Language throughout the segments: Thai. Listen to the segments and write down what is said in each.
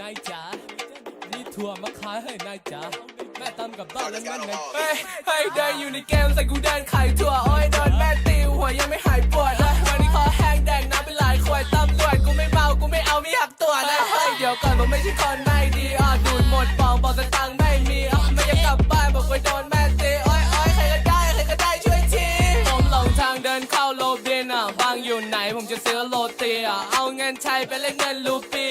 นายจ๋านี่ถั่วมาขายให้นายจ๋าแม่ตำกับบ้านแล้วนั่นไงเฮ้ยเฮ้ยเดินอยู่ในเกมใส่กูเดินขายถั่วอ้อยโดนแม่ตีหัวยังไม่หายปวดเลยวันนี้คอแห้งแดงน้ำเป็นหลายขวดตำรวจกูไม่เมากูไม่เอาไม่หักตัวนะเฮ้ยเดี๋ยวก่อนผมไม่ใช่คนไม่ดีอะดูดหมดปองบอกสตังค์ไม่มีอะไม่อยากกลับบ้านบอกว่าโดนแม่ตีอ้อยอ้อยใครก็ได้ใครก็ได้ช่วยทีผมหลงทางเดินเข้าโลบินอะบางอยู่ไหนผมจะซื้อโรตีอะเอาเงินใช้ไปเล่นเงินลูปี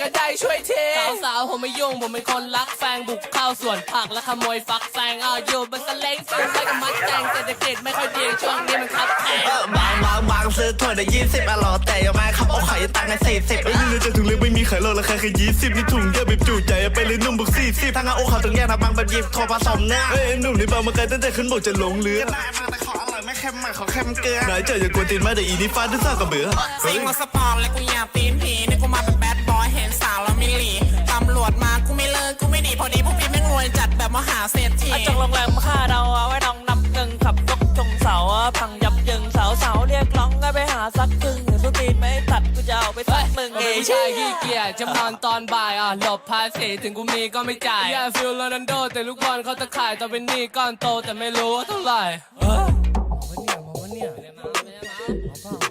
ก็ได้ช่วยทีสาวๆผมไม่ยุ่งผมเป็นคนรักแฟงบุกเข้าสวนผักและขโมยฟักแฟงอะอยู่บนสเล้งซื้อไปกับมัดแตงเศรษฐกิจไม่ค่อยดีช่วงนี้มันคับแพงบางบางบางซื้อถั่วได้ยี่สิบอะหรอแต่ยังไม่ขับเอาไข่ตังค์ในสี่สิบไอ้ยี่จะถุงเล็กไม่มีไข่โลราคาแค่ยี่สิบนี่ถุงเยอะแบบจุใจเอาไปเลยนุ่มบุกสี่สิบทางเอาเขาต้องแยกนะบางแบบหยิบโทรผสมเนื้อเอ้ยหนุ่มในบางมาไกลตั้งแต่ขึ้นบกจะหลงเรือได้มาแต่ขออร่อยไม่เค็มมากขอเค็มเกลือนายเจออย่ากวนตีนมาแต่อีนี่ฟาดด้วยซ่ากระเบือซิงมาสปอร์ตและกูอยากตีนผีนี่กูมา เป็นแบดบอยเห็นสาวแล้วไม่หลีตำรวจมากูไม่เลิกกูไม่หนีพอดีพวกพี่แม่งรวยจัดแบบมหาเศรษฐีจงโรงแรมค่าเราเอาไว้น้องนับเงินขับยกชงเสาพังยับยึงสาวสาวเรียกร้องก็ไปหาสักครึ่งสตีนไม่ตัดกูจะเอาไปสักมึงผมเป็นผู้ชายขี้เกียจจะนอนตอนบ่ายอะหลบภาษีถึงกูมีก็ไม่จ่ายอย่าฟิลโรนัลโดแต่ลูกบอลเขาจะขายตอนเป็นหนี้ก้อนโตแต่ไม่รู้ว่าเท่าไหร่เออวันเนี่ยมาวันเนี่ย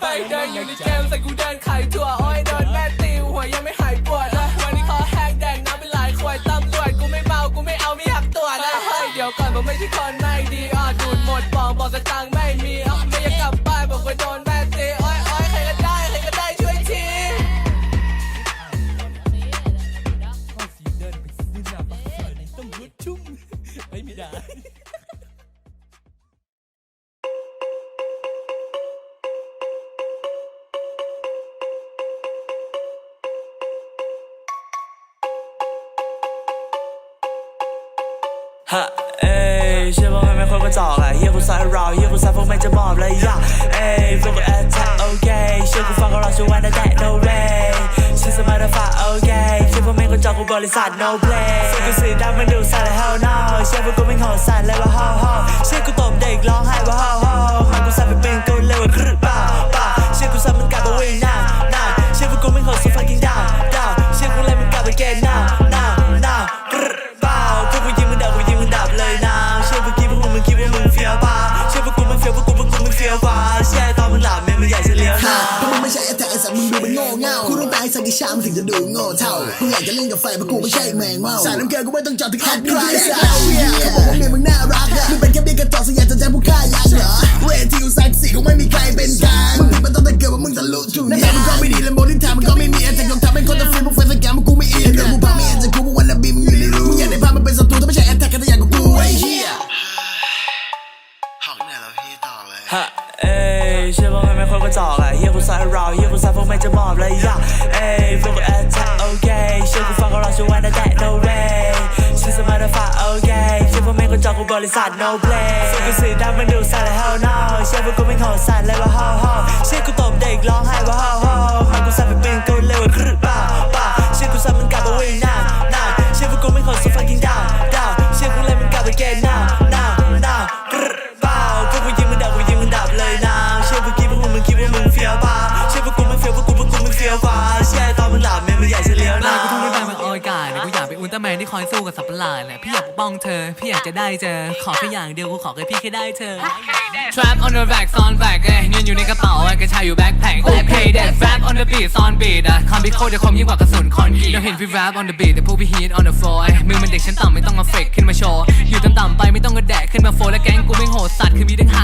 ไปเดินอยู่ในเกมใส่กูเดินไขายถั่วอ้อยโดนแม่ตีหัวยังไม่หายปวดเลยวันนี้คอแห้งแดงน้ำเป็นหลายขวดตำรวจกูไม่เมากูไม่เอาไม่หักตัวนะเฮ้ยเดี๋ยวก่อนผมไม่ใช่คนไม่ดีอะดูดหมดปองบอกสตังค์ไม่มีอะไม่อยากกลับบ้านบอกว่าโดนแม่ตีอ้อยอ้อยใครก็ได้ใครก็ได้ช่วยทีข้อสีเดินไปซื้อหยต้องรถชุ่มไม่มีได้ ฮะเอ้ยเชื่อว่ามันไม่ค่อยกระจอกอะเฮียกูซัดเราเฮียกูซัดพวกแม่งจะบอบเลยย่าเอ้ยพวกกูแอทแทกโอเคเชื่อกูฟังก็รอช่วยวันแต่ no way ฉันสมาร์ทฟ้าโอเคเชื่อพวกแม่งก็จอกกูบริษัท no play เชื่อกูสีดำมันดูสั่นเลย hell no เชื่อพวกกูไม่งโหดสั่นเลยว่า ho ho เชื่อกูตบเด็กร้องไห้ว่า ho ho มันกูซัดไปเป็นกูเร็วก เป็นโง่เง่ากูต้องตายสักกี่ชาติมึงถึงจะดูโง่เท่ากูอยากจะเล่นกับไฟเพราะกูไม่ใช่แมงเม่าสายน้ำเกลือกูไม่ต้องจอดถึงคัดใครสัตว์เขาบอกว่าเมียมึงน่ารักอะมึงเป็นแค่เบี้ยกระจอกสยามจะแจ้งผู้ฆ่ายันเหรอเวทีกูแซ็กซี่คงไม่มีใครเป็นกลางมึงผิดมันต้องแต่เกิดว่ามึงทะลุจุดนั่นแหละมึงก็ไม่ดีและโมลิทามึงก็ไม่มี ชื่อกูฟังก็รอช่วยวันแต่ no way ฉันสมารถฝ่าโอเคเชื่อพวกแม่คนจอกกูบริษัท no play เชื่อกูสีดำมันดูสั่นเลย hell no เชื่อพวกกูไม่งโหดสั่นเลยว่า ho ho เชื่อกูตบเด็กร้องไห้ว่า ho ho มันกูสั่นเป็นกูเลยว่าครึ่งป่าป่าเชื่อกูสั่นมันกลับมาวิ่งหน้าหน้าเชื่อพวกกูไม่งโหด so fucking down down สู้กับสัตว์ประหลาดเนี่ยพี่อยากปกป้องเธอ พี่อยากจะได้เจอ ขอแค่อย่างเดียวกูขอแค่พี่แค่ได้เธอ Trap on the back ซ่อนแบกเอ้ยเงินอยู่ในกระเป๋าไอ้กระชายอยู่แบ็คแพ็คโอเคเด็ด Rap on the beat ซ่อนบีดอะคำพิโคตรจะคมยิ่งกว่ากระสุนคอนกรีตเราเห็นพี่ rap on the beat แต่พวกพี่ hit on the floor ไอ้มือมันเด็กชั้นต่ำไม่ต้องมาเฟกขึ้นมาโชว์อยู่ต่ำๆไปไม่ต้องกระแดกขึ้นมาโฟและแก๊งกูไม่งโหดสัตว์คือมีทั้งไฮ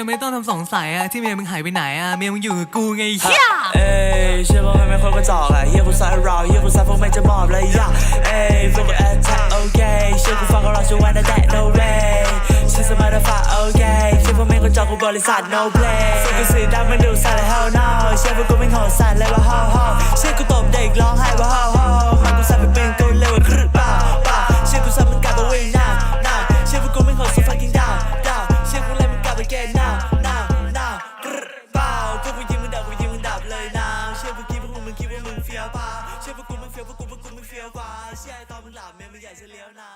เนี่ยไม่ต้องทำสงสัยอะที่เมียมึงหายไปไหนอะเมียมึงอยู่กับกูไงเฮียเอ้ยเชื่อว่าไม่ค่อยกระจอกอะเฮียกูซัดเราเฮียกูซัดพวกแม่งจะมอบเลยย่าเอ้ยพวกกูแอตแทกโอเคเชื่อกูฟังก็รอช่วยวันแต่ no way ฉันสมาร์ทฟ้าโอเคเชื่อพวกแม่งก็จอกกูบริษัท no play เชื่อกูสีดำมันดูสั่นเลย hell no เชื่อพวกกูไม่งโหดสั่นเลยว่า ho ho เชื่อกูตบเด็กร้องไห้ว่า ho ho มันกูซัดไปเป็นกูเร็วกว่าครึ่งป่าป่าเชื่อกูซัดมันกลับมาวิ่งหน้าหน้า เลี้ยวขวาเชื่อตอนมึงหลับแม่งมึงอยากจะเลี้ยวหน้า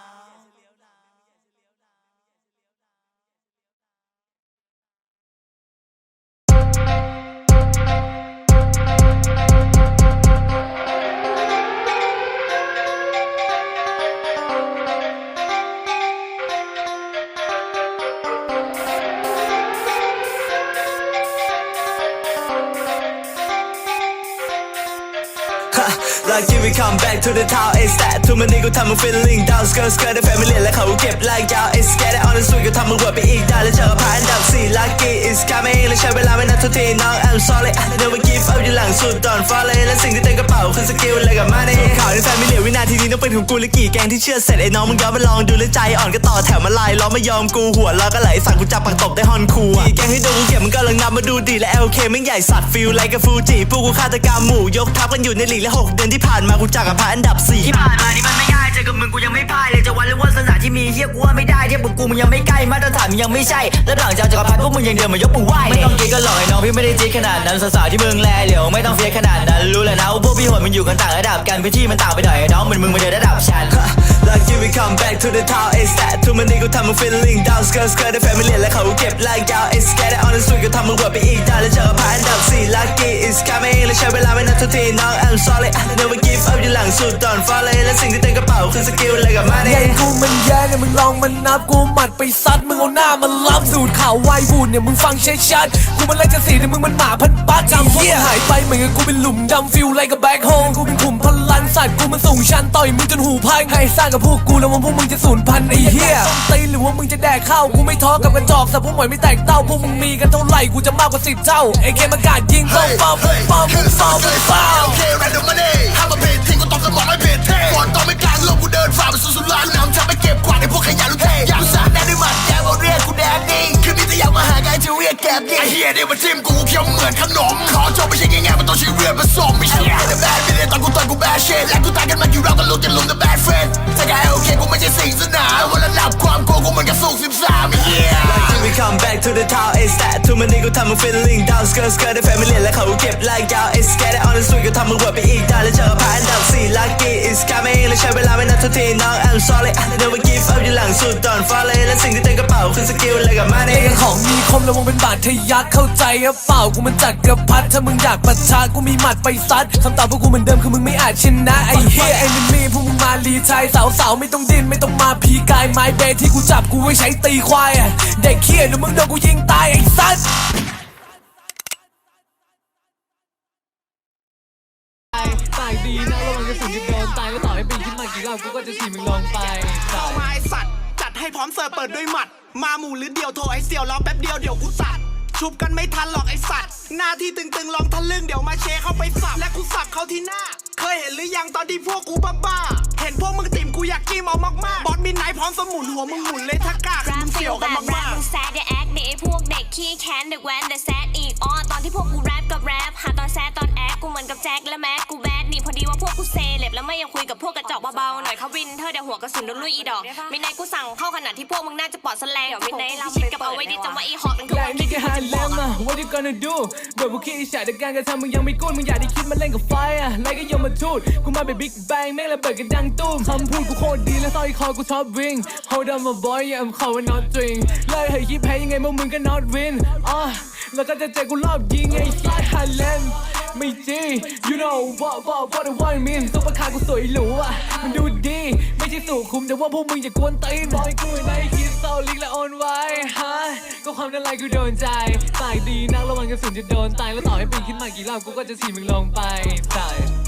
to the town It's that ทุกมันนี้กูทำมึง feeling down Skirt skirt ได้แฟนไม่เรียนและเขาเก็บลายยาว It's get it on the street กูทำมึงเวิร์ไปอีกได้แล้วเจอกับพายอันดับสี่ Lucky is coming และใช้เวลาไม่นานทุกทีน้อง I'm sorry I never give up อยู่หลังสุด Don't fall เลยและสิ่งที่เต็มกระเป๋าคือสกิลอะกับมาเนี่ยข่าวในแฟนไม่เหลือวินาทีนี้ต้องเป็นของกูและกี่แกงที่เชื่อเสร็จไอ้น้องมึงย้อนมาลองดูแลวใจอ่อนก็ต่อแถวมาลายล้อมไม่ยอมกูหัวเราะก็ไหลสั่งกูจับปากตบได้ฮอนคูอะแกงให้ดูกูเก็บมันก็ลังนับมาดูดีและ LK ม่งใหญ่สัตว์ฟิลไลกับฟูจิพวกกูฆาตกรรมหมู่ยกทัพกันอยู่ในหลีกและหกเดือนที่ผ่านมากูจากกับพายอันดับสี่ที่ผ่านมานี่มันไม่ง่ายเจอกับมึงกูยังไม่พ่ายเลยจะวันหรือว่าสถานที่มีเฮียกูว่าไม่ได้เทียบกับกูมึงยังไม่ใกล้มาตรฐานมึงยังไม่ใช่แล้วหลังจากจักรพรรดิพวกมึงยังเดินมายกมือไหว้ไม่ต้องคิดก็หรอกไอ้น้องพี่ไม่ได้จี๊ดขนาดนั้นสาวๆที่มึงแลเหลียวไม่ต้องเฟียสขนาดนั้นรู้แหละนะว่าพวกพี่โหดมันอยู่กันต่างระดับกันพื้นที่มันต่างไปหน่อยไอ้น้องเหมือนมึงมาเดินระดับชั้น Lucky we come back to the town It's that ทุกมันนี้กูทำมึง feeling down Skirt skirt ได้แฟนไม่เรียนและเขาเก็บลายยาว It's get it on the street กูทำมึงเวิร์ดไปอีกได้แล้วเจอกับพายอันดับสี่ Lucky is coming และใช้เวลาไม่นานทุกทีน้อง I'm sorry I never give up อยู่หลังสุด Don't fall เลยและสิ่งที่เต็มกระเป๋าคือสกิลอะไรกับมาเนี่ใหญ่ยกูมันแย่เนี่ยมึงลองมันนับกูหมัดไปซัดมึงเอาหน้ามันล้ำสูตรข่าวไวบูดเนี่ยมึงฟังชัดๆกูมันไล่จะสีเนี่ยมึงมันหมาพันปัดจำพวกมึงหายไปเหมือนกับกูเป็นหลุมดำฟิลไล่กับแบ็คโฮกูเป็นขุมพลังสัตว์กูมันส่งชันต่อยมึงจนหูพังให้สร้างกับพวกกูแล้วว่าพวกมึงจะสูญพันธุ์ไอ้เหี้ยตีนหรือว่ามึงจะแดกข้าวกูไม่ท้อกับกระจอกแต่พวกหมอยไม่แตกเต้าพวกมึงมีกันเท่าไหร่กูจะมากกว่าสิบเท่าไอ้เกมอากาศยิงเป้าเป้าเป้าเป้าเป้าเป้าโอเคแรนดอมมาเน่ห้ามมาเพจทิ้งก็ตบสมองไม่เพจเท่ฝนตกไม่กลางโลกกูเดินฝ่าไปสู่สุดล้านน้ำทำไปเก็บกวาดไอ้พวกขยันลูกเทอยากสาดแน่ด้วยหมัดแกมาเรียกกูแดดดี้คืนนี้จะอยากมาหาไงจะเรียกแกบดี้ไอ้เฮียเดี๋ยวมาจิ้มกูเคี้ยวเหมือนขนมขอจบไม่ใช่ง่ายๆมันต้องใช้เรือผสมไม่ใช่แค่แต่แบดไม่ได้ตอนกูตอนกูแบดเชนและกูตายกันมากี่รอบก็รู้กันลุมแต่แบดเฟรน ไม่ใช่สิ่งสนาวันระดับความกลัวกูเหมือนกับสูงสิบสามเฮีย Lucky we come back to the town It's that ทุกมันนี้กูทำมึง feeling down Skirt skirt ได้แฟนไม่เรียนและเขาเก็บลายยาว It's get it on the street กูทำมึงเวิร์ดไปอีกได้แล้วเจอกับพายอันดับสี่ Lucky is coming และใช้เวลา ไม่นานทุกทีน้อง I'm sorry I never give up อยู่หลังสุด Don't fall เลยและสิ่งที่เต็มกระเป๋าคือสกิลอะไรกับมาเนี่เอยยของมีคมแล้วมึงเป็นบาดทะยักเข้าใจหรือเปล่ากูมันจัดกระพัดถ้ามึงอยากประชากูมีหมัดไปซัดคำตอบพวกกูเหมือนเดิมคือมึงไม่อาจชนะไอ้เฮียไอ้มันมีพวกมึงมาลีชายสาวสาวไม่ต้องดิ้นไม่ต้องมาพีกายไม้เบที่กูจับกูไว้ใช้ตีควายเด็กเคียเดี๋ยวมึงโดนกูยิงตายไอ้สัส กี่รอบกูก็จะถีบมึงลงไปเข้ามาไอสัตว์ จัดให้พร้อมเสิร์ฟเปิดด้วยหมัด มาหมู่หรือเดียวโทรไอเสี่ยวรอแป๊บเดียวเดี๋ยวกูสัตว์ชุบกันไม่ทันหรอกไอสัตว์ หน้าที่ตึงๆลองทะลึ่งเดี๋ยวมาเชเข้าไปสับและกูสับเข้าที่หน้า เคยเห็นหรือยังตอนที่พวกกูบ้าๆเห็นพวกมึงติ่มกูอยากจิ้มเอามากๆบอสมินไนท์พร้อมสมุนหัวมึงหมุนเลยถ้ากล้าคือมึงเสี่ยวกันมากๆมึงแซดอย่าแอคเดอ้พวกเด็กขี้แค้นเด็กแว้นแต่แซดอีกอ้อตอนที่พวกกูแรปกับแรปหาตอนแซดตอนแอคกูเหมือนกับแจ็คและแมทกู เซเล็บแล้วไม่ยังคุยกับพวกกระจอกเบาๆหน่อยเขาวินเธอเดี๋ยวหัวกระสุนโดนลุยอีดอกมินไนกูสั่งเข้าขนาดที่พวกมึงน่าจะปลอดแสลงมินไนลำชิดกับเอาไว้ดิจำว่าอีฮอตมันคือใหญ่ว่านี่คิดก็ที่หาจะเลบอกมอะอะ What you gonna do เบิดบุคิดอิจฉาแต่การกระทำมึงยังไม่กู้มึงอย่าได้คิดมาเล่นกับไฟอะไล่ก็ยมมาทูดกูมาเป็นบิ๊กแบงแม่งระเบิดกันดังตุ้มคำพูดกูโคตรดีและสร้อยคอกูชอบวิ่ง Hold on my boy yeah I'm calling not drink เลยเฮ้ยคิดแพ้ยังไงพวกมึงก็ not win อะแล้วก็จะเจอกูรอบยิงไอ้สัสฮาเลม ไม่จริง you know what what what what I mean ซุปเปอร์คาร์กูสวยหรูอะมันดูดี ไม่ใช่สู่คุมแต่ว่าพวกมึงอย่ากวนตีนบอยกูในคิดโซลิกและออนไว้ฮะก็ความนั้นไรกูโดนใจตายดีนักระวังกระสุนจะโดนตายแล้วต่อให้ปีนขึ้นมากี่รอบกูก็จะสีมึงลงไปตาย